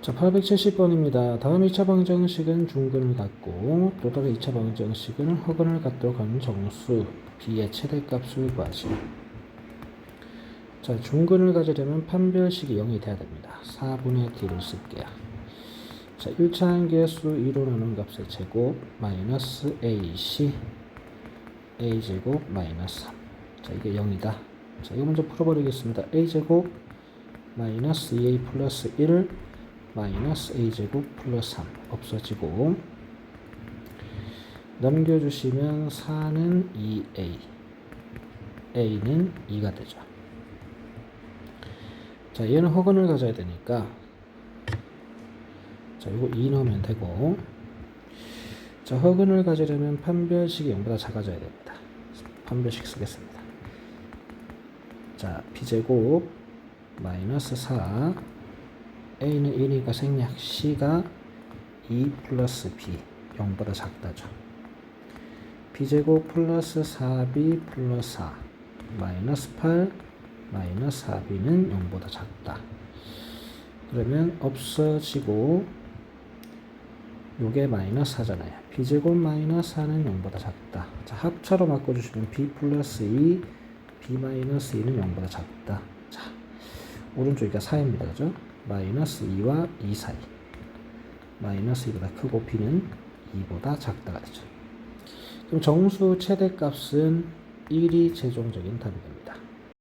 자, 870번입니다. 다음 2차 방정식은 중근을 갖고 또 다른 2차 방정식은 허근을 갖도록 하는 정수 b의 최대값을 구하지. 자, 중근을 가지려면 판별식이 0이 돼야 됩니다. 4분의 d를 쓸게요. 자, 1차 한계수 2로 나눈 값의 제곱 마이너스 ac a제곱 마이너스 3. 자, 이게 0이다. 자, 이거 먼저 풀어버리겠습니다. a제곱 마이너스 2a 플러스 1 마이너스 a제곱 플러스 3 없어지고 넘겨주시면 4는 2a a는 2가 되죠. 자 얘는 허근을 가져야 되니까 자 이거 2 넣으면 되고 자 허근을 가지려면 판별식이 0보다 작아져야 됩니다. 판별식 쓰겠습니다. 자 b제곱 마이너스 4 a는 1이니까 생략 c가 2 플러스 b 0보다 작다죠. b제곱 플러스 4b 플러스 4 마이너스 8 마이너스 4b는 0보다 작다. 그러면 없어지고 요게 마이너스 4잖아요. b제곱 마이너스 4는 0보다 작다. 자, 합차로 바꿔주시면 b 플러스 2 b 마이너스 2는 0보다 작다. 자, 오른쪽이가 4입니다. 그죠? 마이너스 2와 2 사이. 마이너스 2보다 크고 b는 2보다 작다가 되죠. 그럼 정수 최대값은 1이 최종적인 답이 됩니다.